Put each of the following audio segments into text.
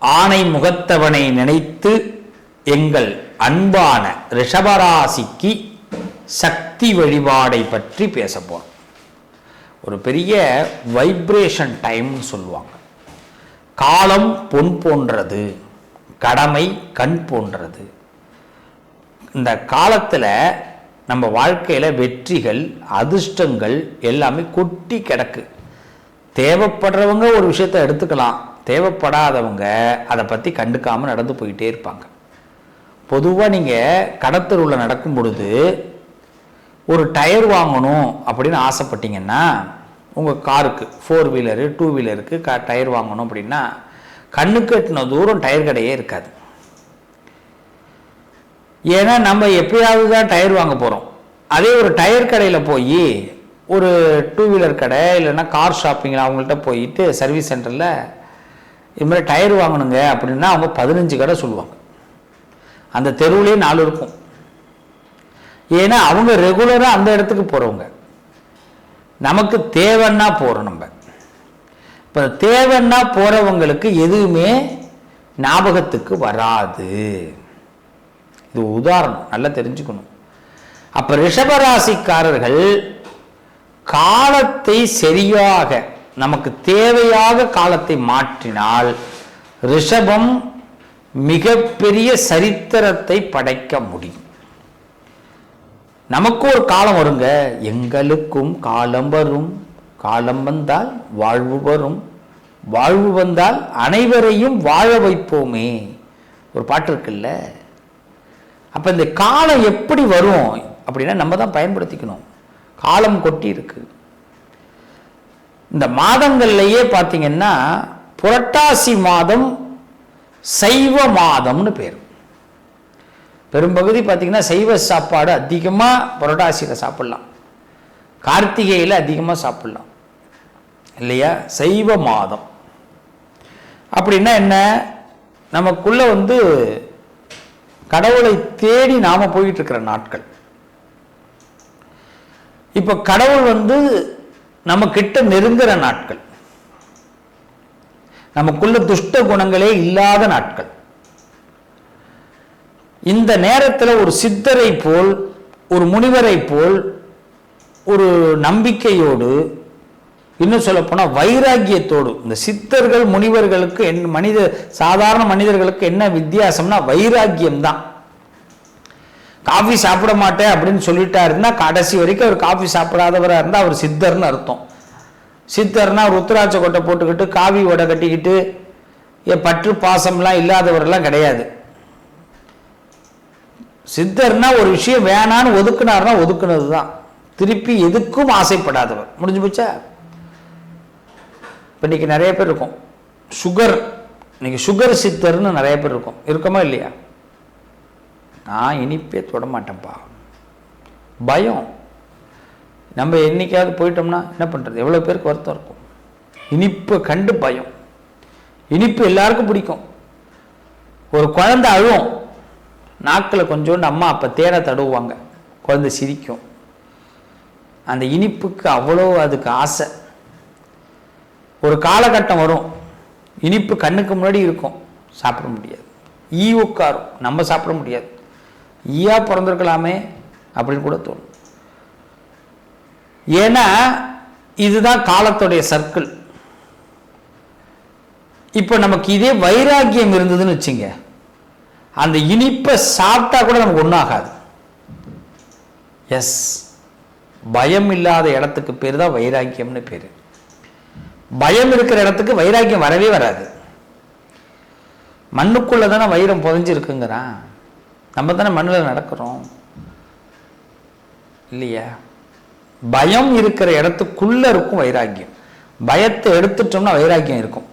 ஆணை முகத்தவனை நினைத்து எங்கள் அன்பான ரிஷபராசிக்கு சக்தி வழிபாடை பற்றி பேசப்போம் ஒரு பெரிய வைப்ரேஷன் டைம்னு சொல்லுவாங்க. காலம் பொன் போன்றது கடமை கண் போன்றது. இந்த காலத்தில் நம்ம வாழ்க்கையில் வெற்றிகள் அதிர்ஷ்டங்கள் எல்லாமே கொட்டி கிடக்கு. தேவைப்படுறவங்க ஒரு விஷயத்தை எடுத்துக்கலாம். தேவைப்படாதவங்க அதை பற்றி கண்டுக்காமல் நடந்து போயிட்டே இருப்பாங்க. பொதுவாக நீங்கள் கடத்தருவில் நடக்கும் பொழுது ஒரு டயர் வாங்கணும் அப்படின்னு ஆசைப்பட்டீங்கன்னா உங்கள் காருக்கு ஃபோர் வீலரு டூ வீலருக்கு க டயர் வாங்கணும் அப்படின்னா கண்ணுக்கு எட்டின தூரம் டயர் கடையே இருக்காது. ஏன்னா நம்ம எப்பயாவது தான் டயர் வாங்க போகிறோம் அதே ஒரு டயர் கடையில் போய் ஒரு டூ வீலர் கடை இல்லைன்னா கார் ஷாப்பிங்கில் அவங்கள்ட்ட போயிட்டு சர்வீஸ் சென்டரில் இது மாதிரி டயர் வாங்கணுங்க அப்படின்னா அவங்க பதினஞ்சு கடை சொல்லுவாங்க. அந்த தெருவுலேயே நாலு இருக்கும். ஏன்னா அவங்க ரெகுலராக அந்த இடத்துக்கு போகிறவங்க நமக்கு தேவைன்னா போகிறோம் நம்ம. இப்போ தேவைன்னா போகிறவங்களுக்கு எதுவுமே ஞாபகத்துக்கு வராது. இது உதாரணம் நல்லா தெரிஞ்சுக்கணும். அப்போ ரிஷபராசிக்காரர்கள் காலத்தை சரியாக நமக்கு தேவையாக காலத்தை மாற்றினால் ரிஷபம் மிகப்பெரிய சரித்திரத்தை படைக்க முடியும். நமக்கு ஒரு காலம் வருங்க. எங்களுக்கும் காலம் வரும். காலம் வந்தால் வாழ்வு வரும். வாழ்வு வந்தால் அனைவரையும் வாழ வைப்போமே. ஒரு பாட்டு இருக்குல்ல? அப்போ இந்த காலம் எப்படி வரும்? அப்படின்னா நம்ம தான் பயன்படுத்திக்கணும். காலம் கொட்டி இருக்குது இந்த மாதங்கள்லையே பார்த்தீங்கன்னா புரட்டாசி மாதம் சைவ மாதம்னு பேர். பெரும்பகுதி பார்த்தீங்கன்னா சைவ சாப்பாடு அதிகமாக புரட்டாசியில் சாப்பிட்லாம். கார்த்திகையில் அதிகமாக சாப்பிட்லாம். இல்லையா? சைவ மாதம். அப்படின்னா என்ன? நமக்குள்ள வந்து கடவுளை தேடி நாம் போயிட்டு இருக்கிற நாட்கள். இப்போ கடவுள் வந்து நம்ம கிட்ட நெருங்குற நாட்கள். நமக்குள்ள துஷ்ட குணங்களே இல்லாத நாட்கள். இந்த நேரத்தில் ஒரு சித்தரை போல் ஒரு முனிவரை போல் ஒரு நம்பிக்கையோடு இன்னும் சொல்லப்போனால் வைராக்கியத்தோடு இந்த சித்தர்கள் முனிவர்களுக்கு என் மனித சாதாரண மனிதர்களுக்கு என்ன வித்தியாசம்னா வைராக்கியம் தான் காஃபி சாப்பிட மாட்டேன் அப்படின்னு சொல்லிட்டா இருந்தால் கடைசி வரைக்கும் அவர் காஃபி சாப்பிடாதவராக இருந்தால் அவர் சித்தர்னு அர்த்தம். சித்தர்னா ருத்ராட்ச கொட்டை போட்டுக்கிட்டு காவி உடை கட்டிக்கிட்டு பற்று பாசம்லாம் இல்லாதவரெல்லாம் கிடையாது. சித்தர்னா ஒரு விஷயம் வேணான்னு ஒதுக்குனார்னா ஒதுக்குனது தான் திருப்பி எதுக்கும் ஆசைப்படாதவர். முடிஞ்சு போச்சா? இப்போ இன்னைக்கு நிறைய பேர் இருக்கும். சுகர் இன்னைக்கு சுகர் சித்தர்னு நிறைய பேர் இருக்கும். இருக்கமா இல்லையா? நான் இனிப்பே தொட மாட்டேன்ப்பா பயம். நம்ம என்னைக்காவது போயிட்டோம்னா என்ன பண்ணுறது எவ்வளோ பேருக்கு வருத்தம் இருக்கும். இனிப்பு கண்டு பயம். இனிப்பு எல்லாருக்கும் பிடிக்கும். ஒரு குழந்தை அழுவும். நாக்கில் கொஞ்சோண்டு அம்மா அப்போ தேனை தடுவாங்க குழந்தை சிரிக்கும். அந்த இனிப்புக்கு அவ்வளோ அதுக்கு ஆசை. ஒரு காலகட்டம் வரும். இனிப்பு கண்ணுக்கு முன்னாடி இருக்கும். சாப்பிட முடியாது. ஈ உட்காரும் நம்ம சாப்பிட முடியாது. ஈயா பிறந்திருக்கலாமே அப்படின்னு கூட தோணும். ஏன்னா இதுதான் காலத்துடைய சர்க்கிள் இப்போ நமக்கு இதே வைராக்கியம் இருந்ததுன்னு வச்சுங்க. அந்த இனிப்பை சாப்பிட்டா கூட நமக்கு ஒன்றும் ஆகாது எஸ் பயம் இல்லாத இடத்துக்கு பேர் தான் வைராக்கியம்னு பேர். பயம் இருக்கிற இடத்துக்கு வைராக்கியம் வரவே வராது. மண்ணுக்குள்ளே தானே வைரம் புதஞ்சிருக்குங்கிறான். நம்ம தானே மண்ணில் நடக்கிறோம். இல்லையா? பயம் இருக்கிற இடத்துக்குள்ள இருக்கும் வைராக்கியம். பயத்தை எடுத்துட்டோம்னா வைராக்கியம் இருக்கும்.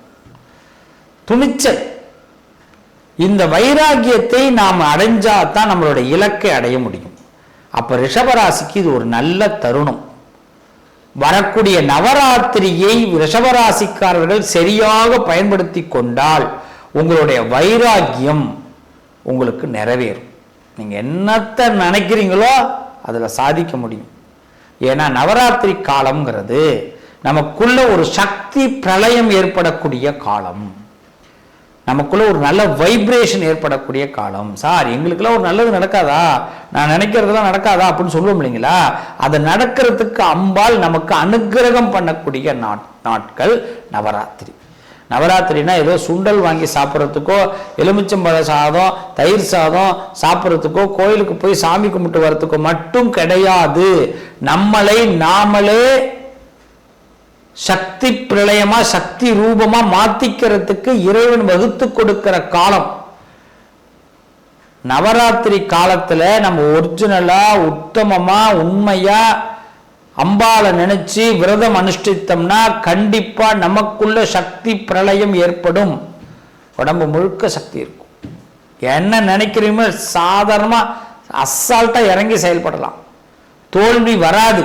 துணிச்சல். இந்த வைராக்கியத்தை நாம் அடைஞ்சாதான் நம்மளோட இலக்கை அடைய முடியும். அப்ப ரிஷபராசிக்கு இது ஒரு நல்ல தருணம். வரக்கூடிய நவராத்திரியை ரிஷபராசிக்காரர்கள் சரியாக பயன்படுத்தி கொண்டால் உங்களுடைய வைராக்கியம் உங்களுக்கு நிறைவேறும். நீங்கள் என்னத்தை நினைக்கிறீங்களோ அதில் சாதிக்க முடியும். ஏன்னா நவராத்திரி காலம்ங்கிறது நமக்குள்ள ஒரு சக்தி பிரளயம் ஏற்படக்கூடிய காலம். நமக்குள்ள ஒரு நல்ல வைப்ரேஷன் ஏற்படக்கூடிய காலம். சார் எங்களுக்கெல்லாம் ஒரு நல்லது நடக்காதா? நான் நினைக்கிறதுலாம் நடக்காதா? அப்படின்னு சொல்லுவோம் இல்லைங்களா? அது நடக்கிறதுக்கு அம்பாள் நமக்கு அனுக்கிரகம் பண்ணக்கூடிய நாட் நாட்கள் நவராத்திரி. நவராத்திரினா ஏதோ சுண்டல் வாங்கி சாப்பிட்றதுக்கோ எலுமிச்சம்பழ சாதம் தயிர் சாதம் சாப்பிட்றதுக்கோ கோயிலுக்கு போய் சாமி கும்பிட்டு வர்றதுக்கோ மட்டும் கிடையாது. நம்மளை நாமளே சக்தி பிரளயமா சக்தி ரூபமா மாத்திக்கிறதுக்கு இறைவன் வகுத்து கொடுக்கிற காலம். நவராத்திரி காலத்துல நம்ம ஒரிஜினலா உத்தமமா உண்மையா அம்பாளை நினைச்சு விரதம் அனுஷ்டித்தோம்னா கண்டிப்பா நமக்குள்ள சக்தி பிரளயம் ஏற்படும். உடம்பு முழுக்க சக்தி இருக்கும். என்ன நினைக்கிறீமோ சாதாரணமா அசால்ட்டா இறங்கி செயல்படலாம். தோல்வி வராது.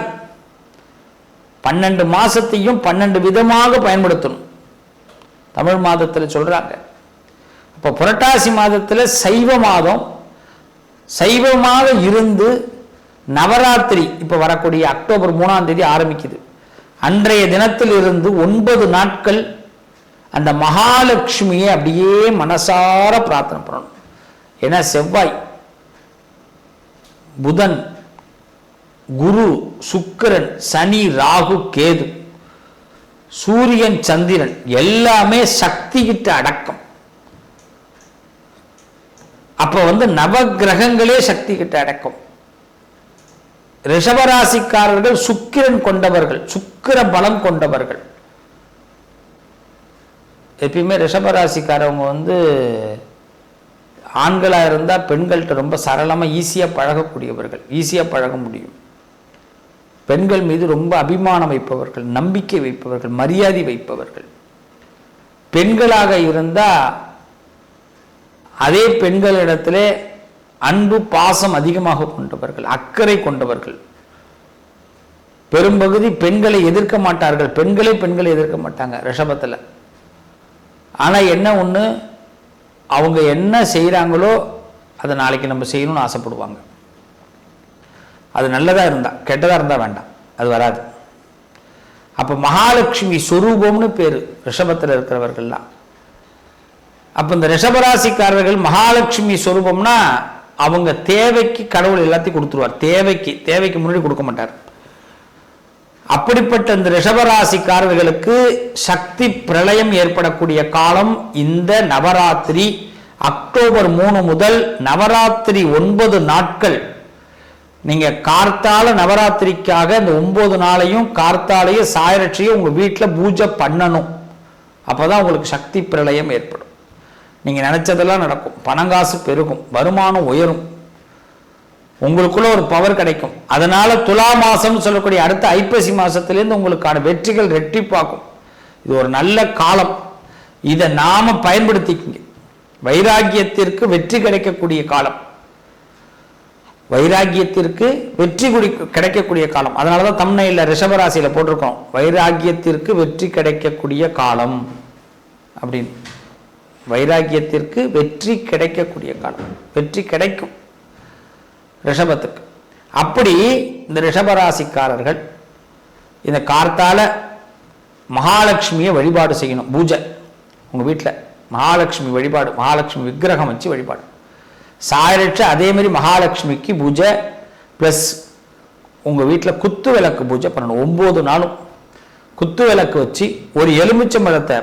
பன்னெண்டு மாசத்தையும் பன்னெண்டு விதமாக பயன்படுத்தணும். தமிழ் மாதத்தில் சொல்றாங்க. அப்போ புரட்டாசி மாதத்தில் சைவ மாதம். சைவமாக இருந்து நவராத்திரி இப்போ வரக்கூடிய அக்டோபர் மூணாம் தேதி ஆரம்பிக்குது. அன்றைய தினத்தில் இருந்து ஒன்பது நாட்கள் அந்த மகாலட்சுமியை அப்படியே மனசார பிரார்த்தனை பண்ணணும். ஏன்னா செவ்வாய் புதன் குரு சுக்கிரன் சனி ராகு கேது சூரியன் சந்திரன் எல்லாமே சக்திகிட்ட அடக்கம். அப்போ வந்து நவ கிரகங்களே சக்தி கிட்ட அடக்கம். ரிஷபராசிக்காரர்கள் சுக்கிரன் கொண்டவர்கள் சுக்கிர பலம் கொண்டவர்கள். எப்பயுமே ரிஷபராசிக்காரவங்க வந்து ஆண்களாக இருந்தால் பெண்கள்கிட்ட ரொம்ப சரளமாக ஈஸியாக பழகக்கூடியவர்கள் ஈஸியாக பழக முடியும். பெண்கள் மீது ரொம்ப அபிமானம் வைப்பவர்கள் நம்பிக்கை வைப்பவர்கள் மரியாதை வைப்பவர்கள். பெண்களாக இருந்தால் அதே பெண்களிடத்திலே அன்பு பாசம் அதிகமாக கொண்டவர்கள் அக்கறை கொண்டவர்கள். பெரும்பகுதி பெண்களை எதிர்க்க மாட்டார்கள். பெண்களே பெண்களை எதிர்க்க மாட்டாங்க ரிஷபத்தில். ஆனால் என்ன ஒன்று அவங்க என்ன செய்கிறாங்களோ அதை நாளைக்கு நம்ம செய்யணும்னு ஆசைப்படுவாங்க. அது நல்லதாக இருந்தால் கெட்டதாக இருந்தால் வேண்டாம். அது வராது. அப்போ மகாலட்சுமி சொரூபம்னு பேர் ரிஷபத்தில் இருக்கிறவர்கள்லாம். அப்போ இந்த ரிஷபராசிக்காரர்கள் மகாலட்சுமி சொரூபம்னா அவங்க தேவைக்கு கடவுள் எல்லாத்தையும் கொடுத்துருவார். தேவைக்கு தேவைக்கு முன்னாடி கொடுக்க மாட்டார். அப்படிப்பட்ட இந்த ரிஷபராசிக்காரர்களுக்கு சக்தி பிரளயம் ஏற்படக்கூடிய காலம் இந்த நவராத்திரி. அக்டோபர் மூணு முதல் நவராத்திரி ஒன்பது நாட்கள். நீங்க கார்த்தால நவராத்திரிக்காக இந்த ஒன்பது நாளையும் கார்த்தாலையும் சாயரட்சியும் உங்க வீட்டில் பூஜை பண்ணணும். அப்பதான் உங்களுக்கு சக்தி பிரளயம் ஏற்படும். நீங்கள் நினச்சதெல்லாம் நடக்கும். பணங்காசு பெருகும். வருமானம் உயரும். உங்களுக்குள்ள ஒரு பவர் கிடைக்கும். அதனால துலா மாதம்னு சொல்லக்கூடிய அடுத்த ஐப்பசி மாசத்திலேருந்து உங்களுக்கான வெற்றிகள் ரெட்டிப்பாக்கும் இது ஒரு நல்ல காலம். இதை நாம பயன்படுத்திக்கிங்க. வைராக்கியத்திற்கு வெற்றி கிடைக்கக்கூடிய காலம். வைராக்கியத்திற்கு வெற்றி குடி கிடைக்கக்கூடிய காலம். அதனால தான் தமிழ்நில ரிஷபராசியில் போட்டிருக்கோம். வைராக்கியத்திற்கு வெற்றி கிடைக்கக்கூடிய காலம். அப்படின்னு. வைராக்கியத்திற்கு வெற்றி கிடைக்கக்கூடிய காலம். வெற்றி கிடைக்கும். ரிஷபத்துக்கு. அப்படி இந்த ரிஷபராசிக்காரர்கள் இந்த கார்த்தால மகாலட்சுமியை வழிபாடு செய்யணும். பூஜை. உங்கள் வீட்டில் மகாலட்சுமி வழிபாடு மகாலட்சுமி விக்கிரகம் வச்சு வழிபாடு. சாயரட்ச அதே மாதிரி மகாலட்சுமிக்கு பூஜை ப்ளஸ் உங்கள் வீட்டில் குத்து விளக்கு பூஜை பண்ணணும். ஒம்பது நாளும் குத்து விளக்கு வச்சு ஒரு எலுமிச்சம்பழத்தை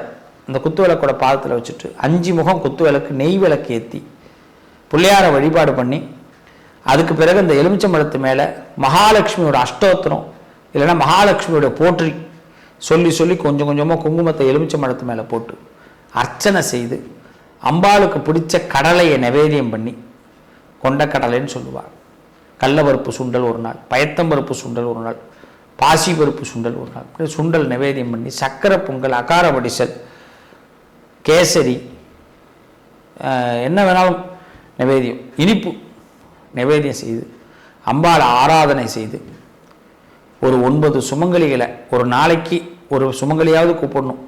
அந்த குத்து விளக்கோட பாதத்தில் வச்சுட்டு அஞ்சு முகம் குத்து விளக்கு நெய் விளக்கு ஏற்றி பிள்ளையாரை வழிபாடு பண்ணி அதுக்கு பிறகு இந்த எலுமிச்சம்பழத்து மேலே மகாலட்சுமியோட அஷ்டோத்திரம் இல்லைன்னா மகாலட்சுமியோட போற்றி சொல்லி சொல்லி கொஞ்சம் கொஞ்சமாக குங்குமத்தை எலுமிச்சம்பழத்து மேலே போட்டு அர்ச்சனை செய்து அம்பாளுக்கு பிடிச்ச கடலையை நிவேதியம் பண்ணி கொண்டக்கடலைன்னு சொல்லுவார் கள்ளப்பருப்பு சுண்டல் ஒரு நாள் பயத்தம்பருப்பு சுண்டல் ஒரு நாள் பாசி பருப்பு சுண்டல் ஒரு நாள். சுண்டல் நிவேதியம் பண்ணி சக்கரை பொங்கல் அகார வடிசல் கேசரி என்ன வேணாலும் நிவேதியம் இனிப்பு நிவேதியம் செய்து அம்பாள் ஆராதனை செய்து ஒரு ஒன்பது சுமங்கலிகளை ஒரு நாளைக்கு ஒரு சுமங்கலியாவது கூப்பிடணும்.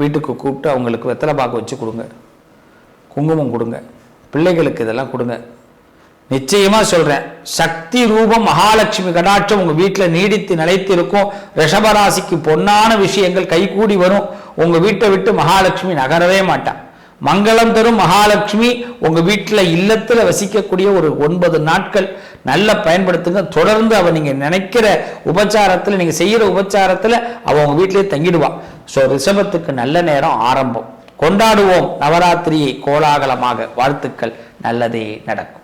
வீட்டுக்கு கூப்பிட்டு அவங்களுக்கு வெத்தலை பாக்கு வச்சு கொடுங்க. குங்குமம் கொடுங்க. பிள்ளைகளுக்கு இதெல்லாம் கொடுங்க. நிச்சயமாக சொல்கிறேன் சக்தி ரூபம் மகாலட்சுமி கடாட்சம் உங்கள் வீட்டில் நீடித்து நிலைத்து இருக்கும் ரிஷபராசிக்கு பொன்னான விஷயங்கள் கைகூடி வரும். உங்கள் வீட்டை விட்டு மகாலட்சுமி நகரவே மாட்டான் மங்களம் தரும் மகாலட்சுமி உங்கள் வீட்டில் இல்லத்தில் வசிக்கக்கூடிய ஒரு ஒன்பது நாட்கள் நல்லா பயன்படுத்துங்க. தொடர்ந்து அவள் நீங்கள் நினைக்கிற உபச்சாரத்தில் நீங்கள் செய்கிற உபச்சாரத்தில் அவள் உங்கள் வீட்டிலேயே தங்கிடுவான் ஸோ ரிஷபத்துக்கு நல்ல நேரம் ஆரம்பம். கொண்டாடுவோம். நவராத்திரியை கோலாகலமாக. வாழ்த்துக்கள். நல்லதே நடக்கும்.